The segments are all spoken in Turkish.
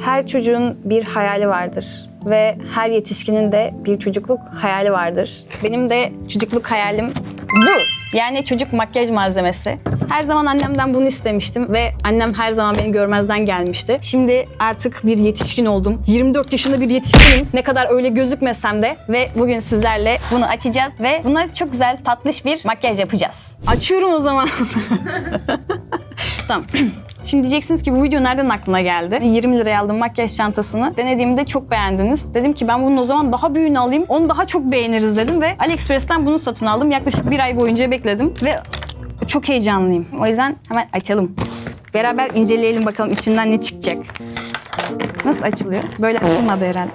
Her çocuğun bir hayali vardır ve her yetişkinin de bir çocukluk hayali vardır. Benim de çocukluk hayalim bu. Yani çocuk makyaj malzemesi. Her zaman annemden bunu istemiştim ve annem her zaman beni görmezden gelmişti. Şimdi artık bir yetişkin oldum. 24 yaşında bir yetişkinim. Ne kadar öyle gözükmesem de ve bugün sizlerle bunu açacağız ve buna çok güzel tatlış bir makyaj yapacağız. Açıyorum o zaman. tamam. Şimdi diyeceksiniz ki bu video nereden aklına geldi? 20 liraya aldığım makyaj çantasını denediğimde çok beğendiniz. Dedim ki ben bunun o zaman daha büyüğünü alayım. Onu daha çok beğeniriz dedim ve AliExpress'ten bunu satın aldım. Yaklaşık bir ay boyunca bekledim ve çok heyecanlıyım. O yüzden hemen açalım. Beraber inceleyelim bakalım içinden ne çıkacak. Nasıl açılıyor? Böyle açılmadı herhalde.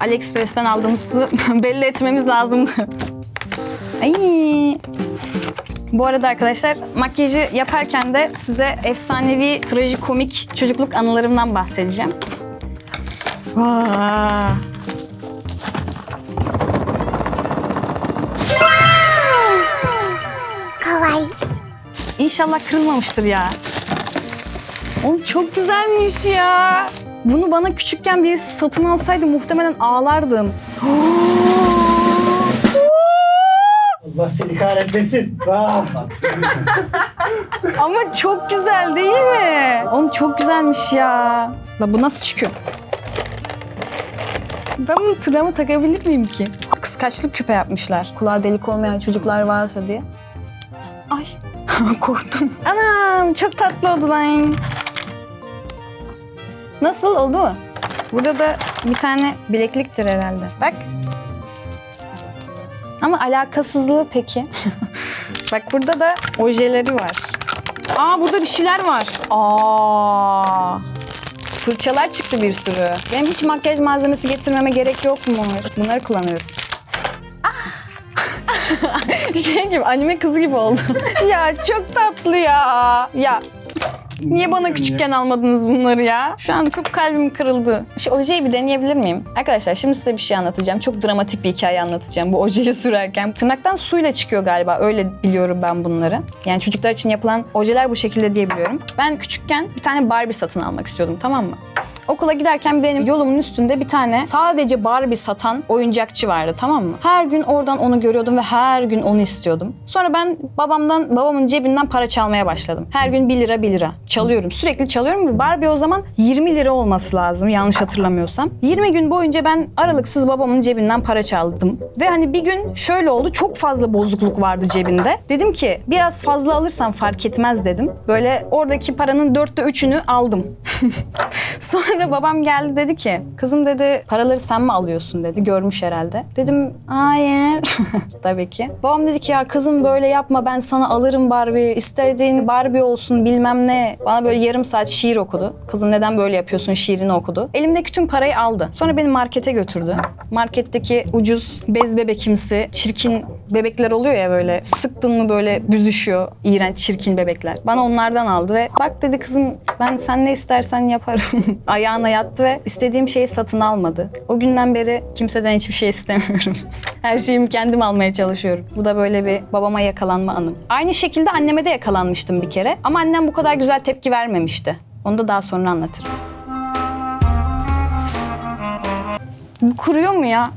AliExpress'ten aldığımızı belli etmemiz lazımdı. Ay. Bu arada arkadaşlar makyajı yaparken de size efsanevi, trajikomik çocukluk anılarımdan bahsedeceğim. Vaa. İnşallah kırılmamıştır ya. Oğlum çok güzelmiş ya. Bunu bana küçükken birisi satın alsaydı muhtemelen ağlardım. Allah seni kahretmesin. Ah. Ama çok güzel değil mi? Oğlum çok güzelmiş ya. La bu nasıl çıkıyor? Ben bunu tırnağıma takabilir miyim ki? Kıskaçlık küpe yapmışlar. Kulağı delik olmayan çocuklar varsa diye. Ay korktum. Anam çok tatlı oldu lan. Nasıl oldu mu? Burada da bir tane bilekliktir herhalde. Bak. Ama alakasızlığı peki. Bak burada da ojeleri var. Aa burada bir şeyler var. Aa. Fırçalar çıktı bir sürü. Benim hiç makyaj malzemesi getirmeme gerek yok mu? Bunları kullanıyoruz. Ah! şey gibi anime kızı gibi oldu. ya çok tatlı ya. Ya Niye bana küçükken almadınız bunları ya? Şu an çok kalbim kırıldı. Şu ojeyi bir deneyebilir miyim? Arkadaşlar şimdi size bir şey anlatacağım. Çok dramatik bir hikaye anlatacağım bu ojeyi sürerken. Tırnaktan suyla çıkıyor galiba. Öyle biliyorum ben bunları. Yani çocuklar için yapılan ojeler bu şekilde diye biliyorum. Ben küçükken bir tane Barbie satın almak istiyordum tamam mı? Okula giderken benim yolumun üstünde bir tane sadece Barbie satan oyuncakçı vardı tamam mı? Her gün oradan onu görüyordum ve her gün onu istiyordum. Sonra ben babamdan, babamın cebinden para çalmaya başladım. Her gün 1 lira 1 lira. Çalıyorum. Sürekli çalıyorum ve Barbie o zaman 20 lira olması lazım yanlış hatırlamıyorsam. 20 gün boyunca ben aralıksız babamın cebinden para çaldım. Ve hani bir gün şöyle oldu. Çok fazla bozukluk vardı cebinde. Dedim ki biraz fazla alırsam fark etmez dedim. Böyle oradaki paranın dörtte üçünü aldım. Sonra babam geldi dedi ki kızım dedi paraları sen mi alıyorsun dedi görmüş herhalde. Dedim hayır tabii ki. Babam dedi ki ya kızım böyle yapma ben sana alırım Barbie istediğin Barbie olsun bilmem ne. Bana böyle yarım saat şiir okudu. Kızım neden böyle yapıyorsun şiirini okudu. Elimdeki tüm parayı aldı. Sonra beni markete götürdü. Marketteki ucuz bez bebekimsi çirkin bebekler oluyor ya böyle sıktın mı böyle büzüşüyor iğrenç çirkin bebekler. Bana onlardan aldı ve bak dedi kızım ben sen ne istersen yaparım. Ayağına yattı ve istediğim şeyi satın almadı. O günden beri kimseden hiçbir şey istemiyorum. Her şeyimi kendim almaya çalışıyorum. Bu da böyle bir babama yakalanma anım. Aynı şekilde anneme de yakalanmıştım bir kere. Ama annem bu kadar güzel tepki vermemişti. Onu da daha sonra anlatırım. Bu kuruyor mu ya?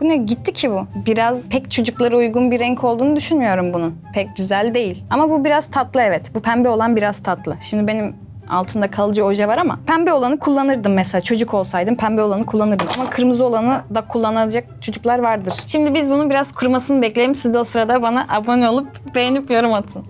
Bu ne gitti ki bu? Biraz pek çocuklara uygun bir renk olduğunu düşünmüyorum bunun. Pek güzel değil. Ama bu biraz tatlı evet. Bu pembe olan biraz tatlı. Şimdi benim altında kalıcı oje var ama pembe olanı kullanırdım mesela. Çocuk olsaydım pembe olanı kullanırdım. Ama kırmızı olanı da kullanacak çocuklar vardır. Şimdi biz bunun biraz kurumasını bekleyelim. Siz de o sırada bana abone olup beğenip yorum atın.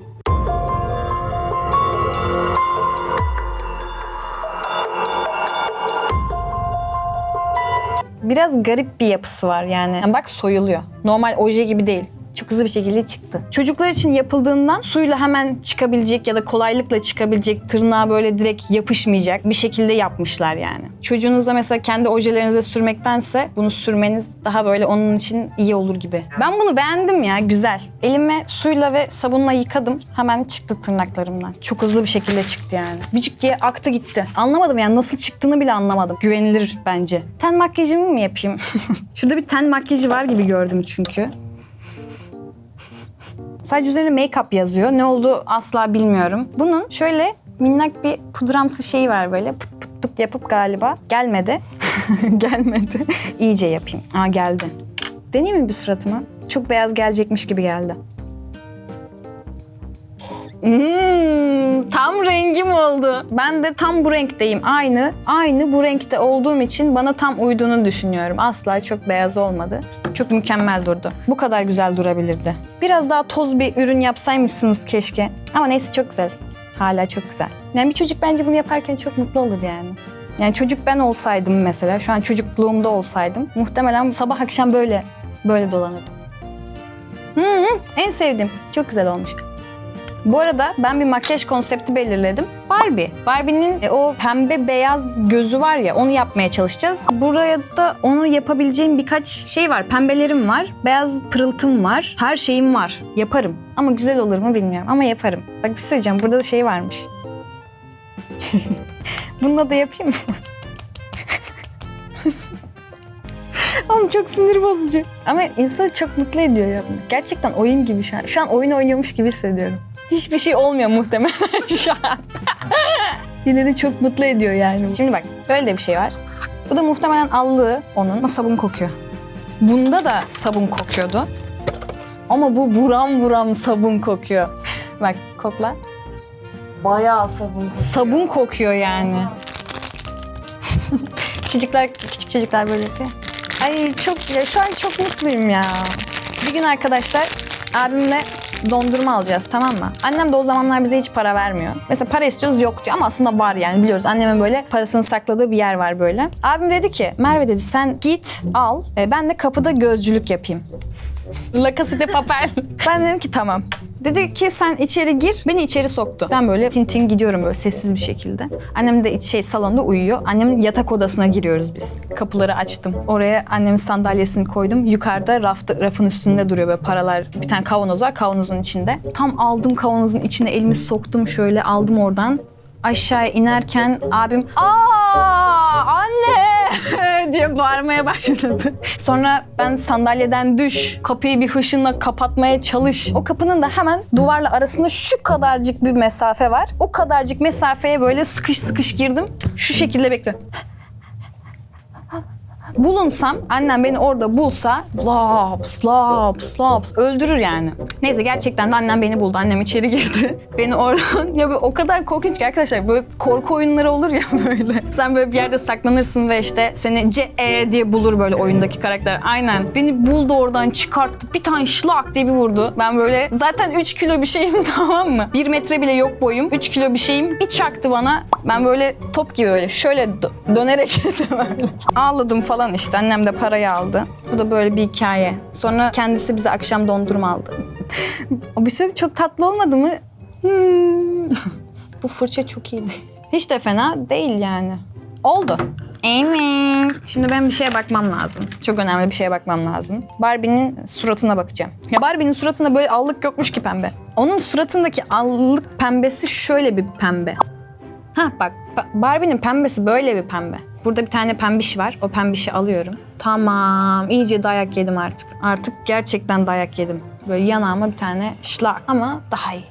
Biraz garip bir yapısı var yani. Yani Bak soyuluyor. Normal oje gibi değil. Çok hızlı bir şekilde çıktı. Çocuklar için yapıldığından suyla hemen çıkabilecek ya da kolaylıkla çıkabilecek tırnağa böyle direkt yapışmayacak bir şekilde yapmışlar yani. Çocuğunuza mesela kendi ojelerinize sürmektense bunu sürmeniz daha böyle onun için iyi olur gibi. Ben bunu beğendim ya güzel. Elime suyla ve sabunla yıkadım. Hemen çıktı tırnaklarımdan. Çok hızlı bir şekilde çıktı yani. Vıcık diye aktı gitti. Anlamadım yani nasıl çıktığını bile anlamadım. Güvenilir bence. Ten makyajımı mı yapayım? Şurada bir ten makyajı var gibi gördüm çünkü. Sadece üzerine make-up yazıyor. Ne oldu asla bilmiyorum. Bunun şöyle minnak bir pudramsı şeyi var böyle. Pıt pıt pıt yapıp galiba. Gelmedi. gelmedi. İyice yapayım. Aa geldi. Deneyeyim mi bir suratıma? Çok beyaz gelecekmiş gibi geldi. Hmm, tam rengim oldu. Ben de tam bu renkteyim. Aynı, aynı bu renkte olduğum için bana tam uyduğunu düşünüyorum. Asla çok beyaz olmadı. Çok mükemmel durdu. Bu kadar güzel durabilirdi. Biraz daha toz bir ürün yapsaymışsınız keşke. Ama neyse çok güzel. Hala çok güzel. Yani bir çocuk bence bunu yaparken çok mutlu olur yani. Yani çocuk ben olsaydım mesela, şu an çocukluğumda olsaydım muhtemelen sabah akşam böyle böyle dolanırdım. Hı en sevdiğim. Çok güzel olmuş. Bu arada ben bir makyaj konsepti belirledim. Barbie. Barbie'nin e, o pembe beyaz gözü var ya onu yapmaya çalışacağız. Buraya da onu yapabileceğim birkaç şey var. Pembelerim var, beyaz pırıltım var, her şeyim var. Yaparım. Ama güzel olur mu bilmiyorum ama yaparım. Bak bir şey söyleyeceğim. Burada da şey varmış. Bununla da yapayım mı? Oğlum çok sinir bozucu. Ama insanı çok mutlu ediyor yapmak. Gerçekten oyun gibi şu an. Şu an oyun oynuyormuş gibi hissediyorum. Hiçbir şey olmuyor muhtemelen şu an. Yine de çok mutlu ediyor yani. Şimdi bak böyle de bir şey var. Bu da muhtemelen allığı onun ama sabun kokuyor. Bunda da sabun kokuyordu. Ama bu buram buram sabun kokuyor. Bak kokla. Bayağı sabun. Sabun kokuyor yani. çocuklar, küçük çocuklar böyle yapıyor. Ay çok ya şu an çok mutluyum ya. Bir gün arkadaşlar abimle dondurma alacağız tamam mı? Annem de o zamanlar bize hiç para vermiyor. Mesela para istiyoruz yok diyor ama aslında var yani biliyoruz. Annemin böyle parasını sakladığı bir yer var böyle. Abim dedi ki Merve dedi sen git al e, ben de kapıda gözcülük yapayım. La Casa de Papel. ben dedim ki tamam. Dedi ki sen içeri gir. Beni içeri soktu. Ben böyle tintin gidiyorum böyle sessiz bir şekilde. Annem de şey salonda uyuyor. Annemin yatak odasına giriyoruz biz. Kapıları açtım. Oraya annemin sandalyesini koydum. Yukarıda raftı, rafın üstünde duruyor böyle paralar. Bir tane kavanoz var kavanozun içinde. Tam aldım kavanozun içine elimi soktum şöyle aldım oradan. Aşağıya inerken abim aa diye bağırmaya başladı. Sonra ben sandalyeden düş, kapıyı bir hışınla kapatmaya çalış. O kapının da hemen duvarla arasında şu kadarcık bir mesafe var. O kadarcık mesafeye böyle sıkış sıkış girdim. Şu şekilde bekliyorum. Bulunsam, annem beni orada bulsa laps laps laps öldürür yani. Neyse gerçekten de annem beni buldu. Annem içeri girdi. Beni oradan ya böyle o kadar korkunç ki arkadaşlar böyle korku oyunları olur ya böyle. Sen böyle bir yerde saklanırsın ve işte seni C E diye bulur böyle oyundaki karakter. Aynen. Beni buldu oradan çıkarttı. Bir tane şlak diye bir vurdu. Ben böyle zaten 3 kilo bir şeyim tamam mı? 1 metre bile yok boyum. 3 kilo bir şeyim. Bir çaktı bana. Ben böyle top gibi böyle şöyle dö- dönerek. Ağladım falan işte. Annem de parayı aldı. Bu da böyle bir hikaye. Sonra kendisi bize akşam dondurma aldı. o bir şey çok tatlı olmadı mı? Hmm. Bu fırça çok iyiydi. Hiç de fena değil yani. Oldu. Evet. Şimdi ben bir şeye bakmam lazım. Çok önemli bir şeye bakmam lazım. Barbie'nin suratına bakacağım. Ya Barbie'nin suratında böyle allık yokmuş ki pembe. Onun suratındaki allık pembesi şöyle bir pembe. Ha bak Ba- Barbie'nin pembesi böyle bir pembe. Burada bir tane pembiş var. O pembişi alıyorum. Tamam. iyice dayak yedim artık. Artık gerçekten dayak yedim. Böyle yanağıma bir tane şlak ama daha iyi.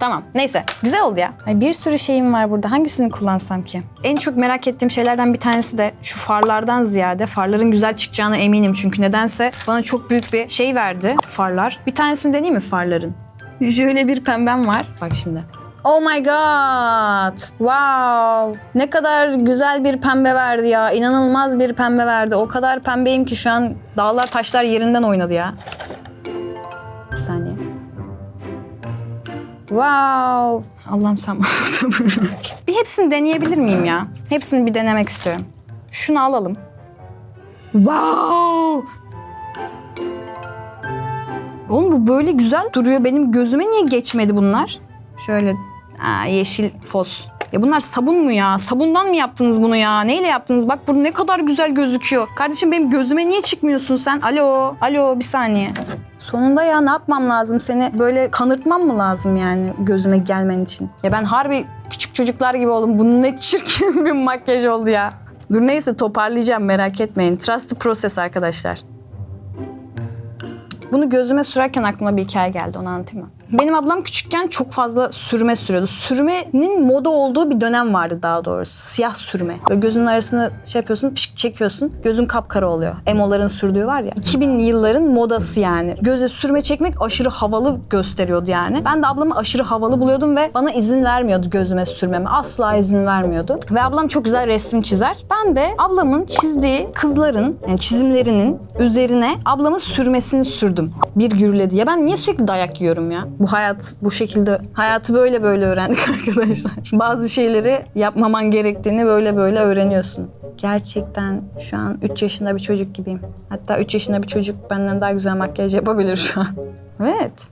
Tamam. Neyse. Güzel oldu ya. Ay, bir sürü şeyim var burada. Hangisini kullansam ki? En çok merak ettiğim şeylerden bir tanesi de şu farlardan ziyade farların güzel çıkacağına eminim. Çünkü nedense bana çok büyük bir şey verdi farlar. Bir tanesini deneyeyim mi farların? Şöyle bir pembem var. Bak şimdi. Oh my god. Wow. Ne kadar güzel bir pembe verdi ya. İnanılmaz bir pembe verdi. O kadar pembeyim ki şu an dağlar taşlar yerinden oynadı ya. Bir saniye. Wow. Allah'ım sen bana sabır ver. Bir hepsini deneyebilir miyim ya? Hepsini bir denemek istiyorum. Şunu alalım. Wow. Oğlum bu böyle güzel duruyor. Benim gözüme niye geçmedi bunlar? Şöyle aa, yeşil fos. Ya bunlar sabun mu ya? Sabundan mı yaptınız bunu ya? Neyle yaptınız? Bak bu ne kadar güzel gözüküyor. Kardeşim benim gözüme niye çıkmıyorsun sen? Alo, alo bir saniye. Sonunda ya ne yapmam lazım? Seni böyle kanırtmam mı lazım yani gözüme gelmen için? Ya ben harbi küçük çocuklar gibi oldum. Bu ne çirkin bir makyaj oldu ya. Dur neyse toparlayacağım merak etmeyin. Trust the process arkadaşlar. Bunu gözüme sürerken aklıma bir hikaye geldi onu anlatayım mı? Benim ablam küçükken çok fazla sürme sürüyordu. Sürmenin moda olduğu bir dönem vardı daha doğrusu. Siyah sürme. Böyle gözünün arasını şey yapıyorsun, pişik çekiyorsun. Gözün kapkara oluyor. Emoların sürdüğü var ya. 2000'li yılların modası yani. Göze sürme çekmek aşırı havalı gösteriyordu yani. Ben de ablamı aşırı havalı buluyordum ve bana izin vermiyordu gözüme sürmeme. Asla izin vermiyordu. Ve ablam çok güzel resim çizer. Ben de ablamın çizdiği kızların yani çizimlerinin üzerine ablamın sürmesini sürdüm. Bir gürledi. Ya ben niye sürekli dayak yiyorum ya? Bu hayat bu şekilde hayatı böyle böyle öğrendik arkadaşlar. Bazı şeyleri yapmaman gerektiğini böyle böyle öğreniyorsun. Gerçekten şu an 3 yaşında bir çocuk gibiyim. Hatta 3 yaşında bir çocuk benden daha güzel makyaj yapabilir şu an. Evet.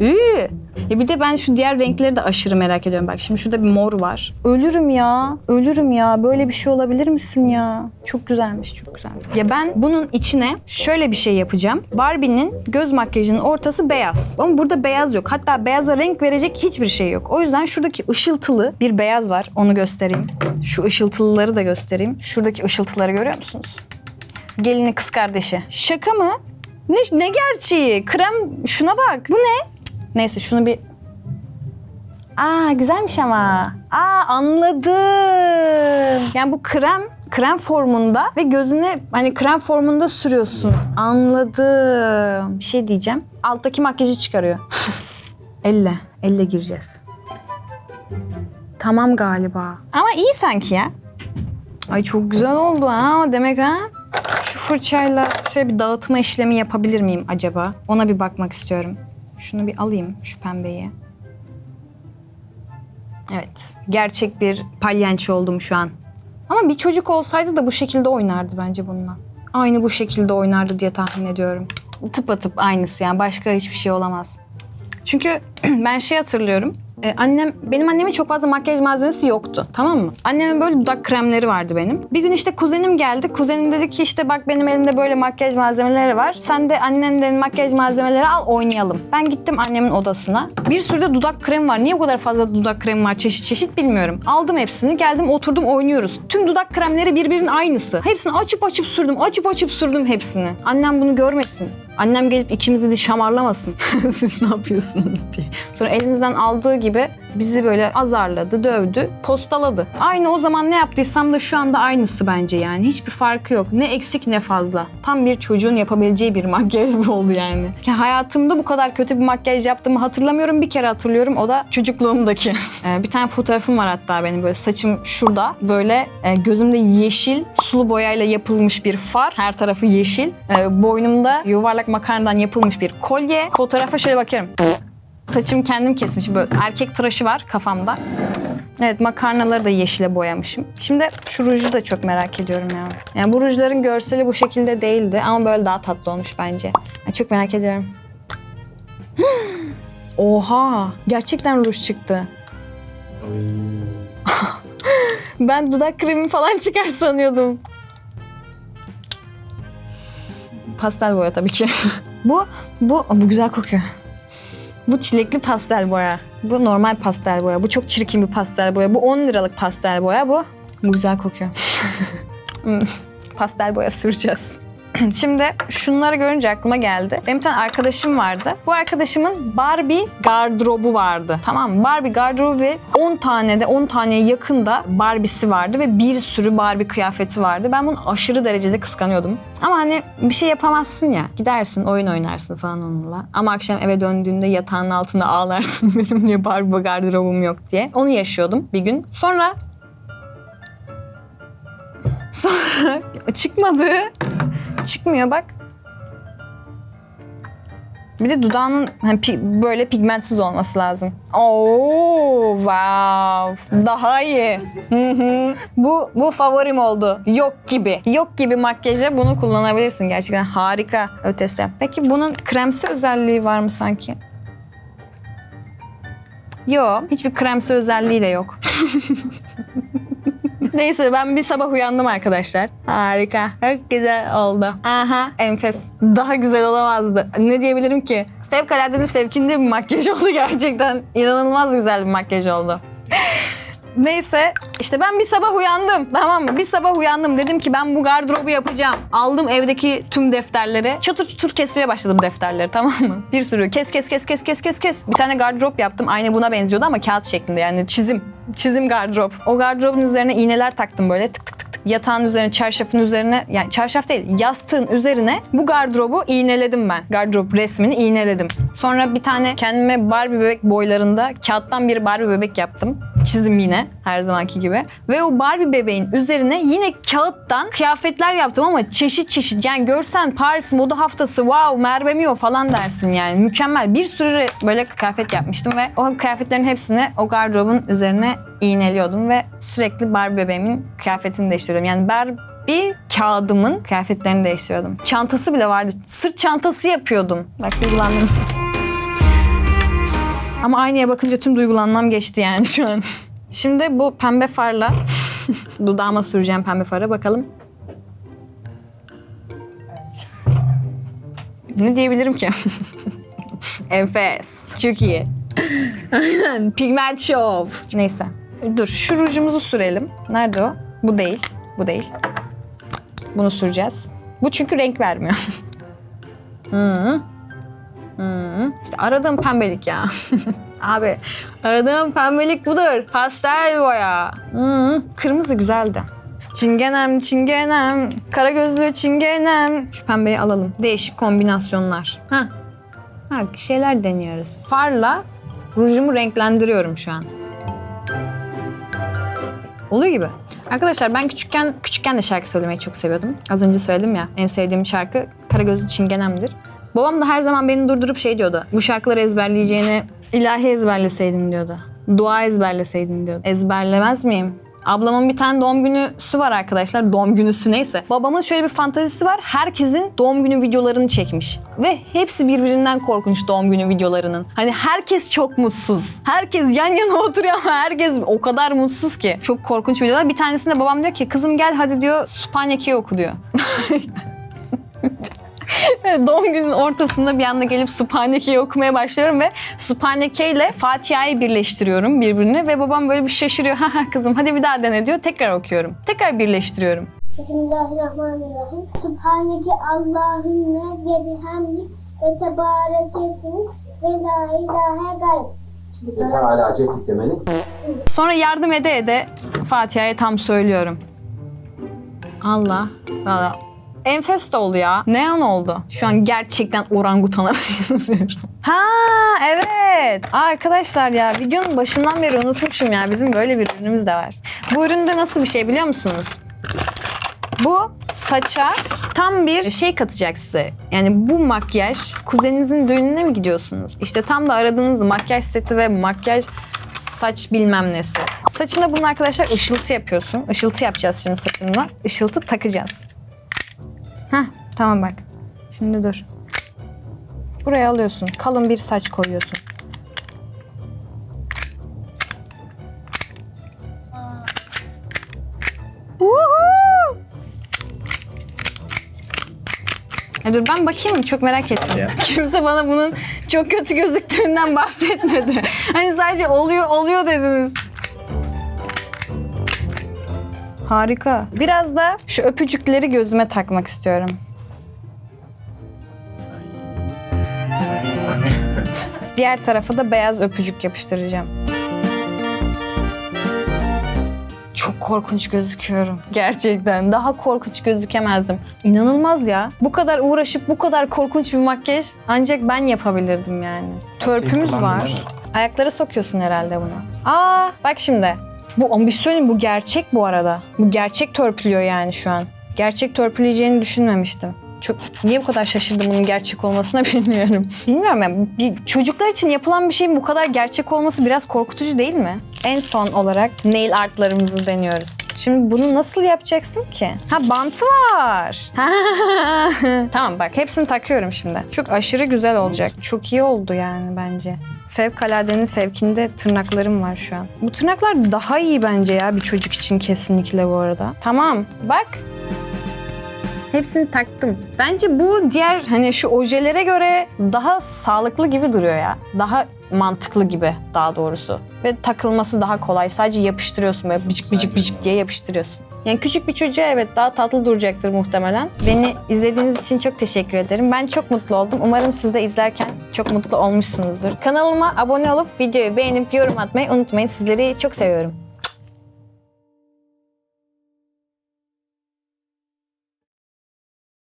İyi. Ya bir de ben şu diğer renkleri de aşırı merak ediyorum. Bak şimdi şurada bir mor var. Ölürüm ya. Ölürüm ya. Böyle bir şey olabilir misin ya? Çok güzelmiş, çok güzelmiş. Ya ben bunun içine şöyle bir şey yapacağım. Barbie'nin göz makyajının ortası beyaz. Ama burada beyaz yok. Hatta beyaza renk verecek hiçbir şey yok. O yüzden şuradaki ışıltılı bir beyaz var. Onu göstereyim. Şu ışıltılıları da göstereyim. Şuradaki ışıltıları görüyor musunuz? Gelini kız kardeşi. Şaka mı? Ne, ne gerçeği? Krem şuna bak. Bu ne? Neyse şunu bir... Aa güzelmiş ama. Aa anladım. Yani bu krem krem formunda ve gözüne hani krem formunda sürüyorsun. Anladım. Bir şey diyeceğim. Alttaki makyajı çıkarıyor. elle. Elle gireceğiz. Tamam galiba. Ama iyi sanki ya. Ay çok güzel oldu ha demek ha. Şu fırçayla şöyle bir dağıtma işlemi yapabilir miyim acaba? Ona bir bakmak istiyorum. Şunu bir alayım şu pembeyi. Evet. Gerçek bir palyanço oldum şu an. Ama bir çocuk olsaydı da bu şekilde oynardı bence bununla. Aynı bu şekilde oynardı diye tahmin ediyorum. Tıpatıp aynısı yani başka hiçbir şey olamaz. Çünkü ben şey hatırlıyorum. Ee, annem benim annemin çok fazla makyaj malzemesi yoktu. Tamam mı? Annemin böyle dudak kremleri vardı benim. Bir gün işte kuzenim geldi. Kuzenim dedi ki işte bak benim elimde böyle makyaj malzemeleri var. Sen de annenden makyaj malzemeleri al oynayalım. Ben gittim annemin odasına. Bir sürü de dudak kremi var. Niye bu kadar fazla dudak kremi var çeşit çeşit bilmiyorum. Aldım hepsini geldim oturdum oynuyoruz. Tüm dudak kremleri birbirinin aynısı. Hepsini açıp açıp sürdüm. Açıp açıp sürdüm hepsini. Annem bunu görmesin. Annem gelip ikimizi de şamarlamasın. Siz ne yapıyorsunuz diye. Sonra elimizden aldığı gibi bizi böyle azarladı, dövdü, postaladı. Aynı o zaman ne yaptıysam da şu anda aynısı bence yani. Hiçbir farkı yok. Ne eksik ne fazla. Tam bir çocuğun yapabileceği bir makyaj bu oldu yani. Ya hayatımda bu kadar kötü bir makyaj yaptığımı hatırlamıyorum. Bir kere hatırlıyorum. O da çocukluğumdaki. Ee, bir tane fotoğrafım var hatta benim böyle saçım şurada. Böyle e, gözümde yeşil sulu boyayla yapılmış bir far. Her tarafı yeşil. Ee, boynumda yuvarlak makarnadan yapılmış bir kolye. Fotoğrafa şöyle bakıyorum. Saçım kendim kesmiş. Böyle erkek tıraşı var kafamda. Evet makarnaları da yeşile boyamışım. Şimdi şu ruju da çok merak ediyorum ya. Yani bu rujların görseli bu şekilde değildi ama böyle daha tatlı olmuş bence. Ay, çok merak ediyorum. Oha! Gerçekten ruj çıktı. Ben dudak kremi falan çıkar sanıyordum. Pastel boya tabii ki. bu, bu, bu güzel kokuyor. Bu çilekli pastel boya. Bu normal pastel boya. Bu çok çirkin bir pastel boya. Bu 10 liralık pastel boya bu. Bu güzel kokuyor. Hmm, pastel boya süreceğiz. Şimdi şunları görünce aklıma geldi. Benim bir tane arkadaşım vardı. Bu arkadaşımın Barbie gardırobu vardı. Tamam mı? Barbie gardırobu ve 10 tane de 10 taneye yakın da Barbie'si vardı ve bir sürü Barbie kıyafeti vardı. Ben bunu aşırı derecede kıskanıyordum. Ama hani bir şey yapamazsın ya. Gidersin oyun oynarsın falan onunla. Ama akşam eve döndüğünde yatağın altında ağlarsın benim niye Barbie gardırobum yok diye. Onu yaşıyordum bir gün. Sonra Sonra çıkmadı. Çıkmıyor bak. Bir de dudağının hani pi- böyle pigmentsiz olması lazım. Oo, wow. Daha iyi. Bu bu favorim oldu. Yok gibi. Yok gibi makyaja bunu kullanabilirsin gerçekten. Harika ötesi. Peki bunun kremsi özelliği var mı sanki? Yok. Hiçbir kremsi özelliği de yok. Neyse ben bir sabah uyandım arkadaşlar. Harika. Çok güzel oldu. Aha enfes. Daha güzel olamazdı. Ne diyebilirim ki? Fevkaladenin fevkinde bir makyaj oldu gerçekten. İnanılmaz güzel bir makyaj oldu. Neyse işte ben bir sabah uyandım tamam mı? Bir sabah uyandım dedim ki ben bu gardırobu yapacağım. Aldım evdeki tüm defterleri. Çatır çutur kesmeye başladım defterleri tamam mı? Bir sürü kes kes kes kes kes kes kes. Bir tane gardırop yaptım. Aynı buna benziyordu ama kağıt şeklinde yani çizim. Çizim gardırop. O gardırobun üzerine iğneler taktım böyle tık tık tık tık. Yatağın üzerine, çarşafın üzerine, yani çarşaf değil, yastığın üzerine bu gardırobu iğneledim ben. Gardırop resmini iğneledim. Sonra bir tane kendime Barbie bebek boylarında kağıttan bir Barbie bebek yaptım. Çizim yine her zamanki gibi. Ve o Barbie bebeğin üzerine yine kağıttan kıyafetler yaptım ama çeşit çeşit. Yani görsen Paris Moda Haftası wow Merve Mio falan dersin yani. Mükemmel. Bir sürü böyle kıyafet yapmıştım ve o kıyafetlerin hepsini o gardırobun üzerine iğneliyordum ve sürekli Barbie bebeğimin kıyafetini değiştiriyordum. Yani Barbie kağıdımın kıyafetlerini değiştiriyordum. Çantası bile vardı. Sırt çantası yapıyordum. Bak duygulandım. Ama aynaya bakınca tüm duygulanmam geçti yani şu an. Şimdi bu pembe farla dudağıma süreceğim pembe farı. Bakalım. Ne diyebilirim ki? Enfes. Çok iyi. Aynen. Pigment show. Neyse. Dur şu rujumuzu sürelim. Nerede o? Bu değil. Bu değil. Bunu süreceğiz. Bu çünkü renk vermiyor. Hı. Hı. İşte aradığım pembelik ya. Abi aradığım pembelik budur. Pastel boya. Hı. Kırmızı güzeldi. Çingenem, çingenem, kara gözlü çingenem. Şu pembeyi alalım. Değişik kombinasyonlar. Ha. Ha, şeyler deniyoruz. Farla rujumu renklendiriyorum şu an. Oluyor gibi. Arkadaşlar ben küçükken küçükken de şarkı söylemeyi çok seviyordum. Az önce söyledim ya en sevdiğim şarkı Karagözlü Çingenem'dir. Babam da her zaman beni durdurup şey diyordu. Bu şarkıları ezberleyeceğini ilahi ezberleseydin diyordu. Dua ezberleseydin diyordu. Ezberlemez miyim? Ablamın bir tane doğum günüsü var arkadaşlar. Doğum günüsü neyse. Babamın şöyle bir fantazisi var. Herkesin doğum günü videolarını çekmiş. Ve hepsi birbirinden korkunç doğum günü videolarının. Hani herkes çok mutsuz. Herkes yan yana oturuyor ama herkes o kadar mutsuz ki. Çok korkunç videolar. Bir tanesinde babam diyor ki kızım gel hadi diyor Sübhaneke'yi oku diyor. Doğum günün ortasında bir anda gelip Sübhaneke'yi okumaya başlıyorum ve Sübhaneke ile Fatiha'yı birleştiriyorum birbirine ve babam böyle bir şaşırıyor. Ha ha kızım hadi bir daha dene diyor. Tekrar okuyorum. Tekrar birleştiriyorum. Bismillahirrahmanirrahim. Subhaneke Allahümme ve bihamdik ve tebarekesin ve la ilahe gayb. Sonra yardım ede ede Fatiha'yı tam söylüyorum. Allah. Valla. Enfes de oldu ya. Ne an oldu? Şu an gerçekten orangutana benziyorum. Ha evet. Arkadaşlar ya videonun başından beri unutmuşum ya. Bizim böyle bir ürünümüz de var. Bu üründe nasıl bir şey biliyor musunuz? Bu saça tam bir şey katacak size. Yani bu makyaj kuzeninizin düğününe mi gidiyorsunuz? İşte tam da aradığınız makyaj seti ve makyaj saç bilmem nesi. Saçında bunun arkadaşlar ışıltı yapıyorsun. Işıltı yapacağız şimdi saçınla. Işıltı takacağız. Heh tamam bak. Şimdi dur. Buraya alıyorsun. Kalın bir saç koyuyorsun. Ya dur ben bakayım mı? Çok merak ettim. Kimse bana bunun çok kötü gözüktüğünden bahsetmedi. Hani sadece oluyor oluyor dediniz. Harika. Biraz da şu öpücükleri gözüme takmak istiyorum. Diğer tarafa da beyaz öpücük yapıştıracağım. Çok korkunç gözüküyorum. Gerçekten. Daha korkunç gözükemezdim. İnanılmaz ya. Bu kadar uğraşıp bu kadar korkunç bir makyaj ancak ben yapabilirdim yani. Törpümüz var. Ayaklara sokuyorsun herhalde bunu. Aa bak şimdi. Bu bir şey bu gerçek bu arada. Bu gerçek törpülüyor yani şu an. Gerçek törpüleyeceğini düşünmemiştim. Çok niye bu kadar şaşırdım bunun gerçek olmasına bilmiyorum. Bilmiyorum yani bir çocuklar için yapılan bir şeyin bu kadar gerçek olması biraz korkutucu değil mi? En son olarak nail artlarımızı deniyoruz. Şimdi bunu nasıl yapacaksın ki? Ha bantı var. tamam bak hepsini takıyorum şimdi. Çok aşırı güzel olacak. Çok iyi oldu yani bence. Fevkaladenin fevkinde tırnaklarım var şu an. Bu tırnaklar daha iyi bence ya bir çocuk için kesinlikle bu arada. Tamam bak Hepsini taktım. Bence bu diğer hani şu ojelere göre daha sağlıklı gibi duruyor ya. Daha mantıklı gibi daha doğrusu. Ve takılması daha kolay. Sadece yapıştırıyorsun böyle bıcık bıcık bıcık diye yapıştırıyorsun. Yani küçük bir çocuğa evet daha tatlı duracaktır muhtemelen. Beni izlediğiniz için çok teşekkür ederim. Ben çok mutlu oldum. Umarım siz de izlerken çok mutlu olmuşsunuzdur. Kanalıma abone olup videoyu beğenip yorum atmayı unutmayın. Sizleri çok seviyorum.